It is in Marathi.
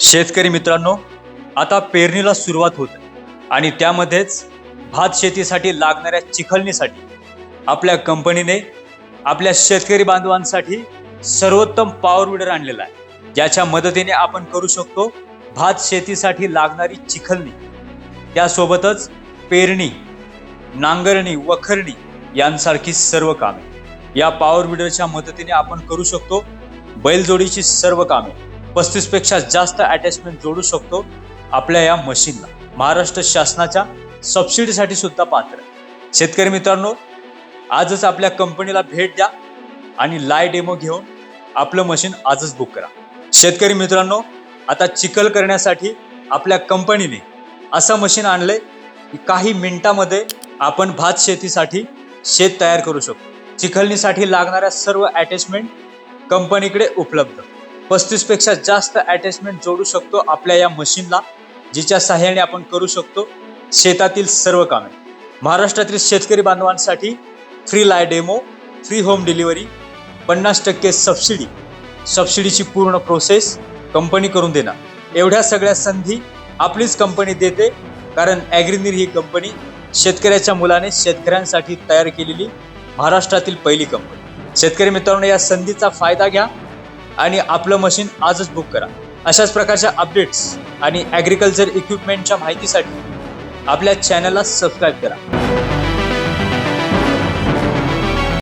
शेतकरी मित्रांनो आता पेरणीला सुरुवात होत आणि त्यामध्येच भात शेतीसाठी लागणाऱ्या चिखलणीसाठी आपल्या कंपनीने आपल्या शेतकरी बांधवांसाठी सर्वोत्तम पॉवर विडर आणलेला आहे. ज्याच्या मदतीने आपण करू शकतो भात शेतीसाठी लागणारी चिखलणी त्यासोबतच पेरणी नांगरणी वखरणी यांसारखी सर्व कामे. या पॉवर विडरच्या मदतीने आपण करू शकतो बैलजोडीची सर्व कामे. पस्तीसपेक्षा जास्त अटॅचमेंट जोडू शकतो आपल्या या मशीनला महाराष्ट्र शासनाच्या सबसिडीसाठी सुद्धा पात्र. शेतकरी मित्रांनो आजच आपल्या कंपनीला भेट द्या आणि लाय डेमो घेऊन आपलं मशीन आजच बुक करा. शेतकरी मित्रांनो आता चिखल करण्यासाठी आपल्या कंपनीने असं मशीन आणलंय की काही मिनिटामध्ये आपण भात शेतीसाठी शेत तयार करू शकतो. चिखलणीसाठी लागणाऱ्या सर्व अटॅचमेंट कंपनीकडे उपलब्ध. पस्तीसपेक्षा जास्त अटॅचमेंट जोडू शकतो आपल्या या मशीनला जिच्या सहाय्याने आपण करू शकतो शेतातील सर्व कामे. महाराष्ट्रातील शेतकरी बांधवांसाठी फ्री लाय डेमो फ्री होम डिलिव्हरी पन्नास टक्के सबसिडी सबसिडीची पूर्ण प्रोसेस कंपनी करून देणार. एवढ्या सगळ्या संधी आपलीच कंपनी देते कारण ॲग्रिनीर ही कंपनी शेतकऱ्याच्या मुलाने शेतकऱ्यांसाठी तयार केलेली महाराष्ट्रातील पहिली कंपनी शेतकरी मित्रांनो या संधीचा फायदा घ्या. आणि आपलं मशीन आजच बुक करा. अशाच प्रकारच्या अपडेट्स आणि ॲग्रिकल्चर इक्विपमेंटच्या माहितीसाठी आपल्या चॅनलला सबस्क्राईब करा.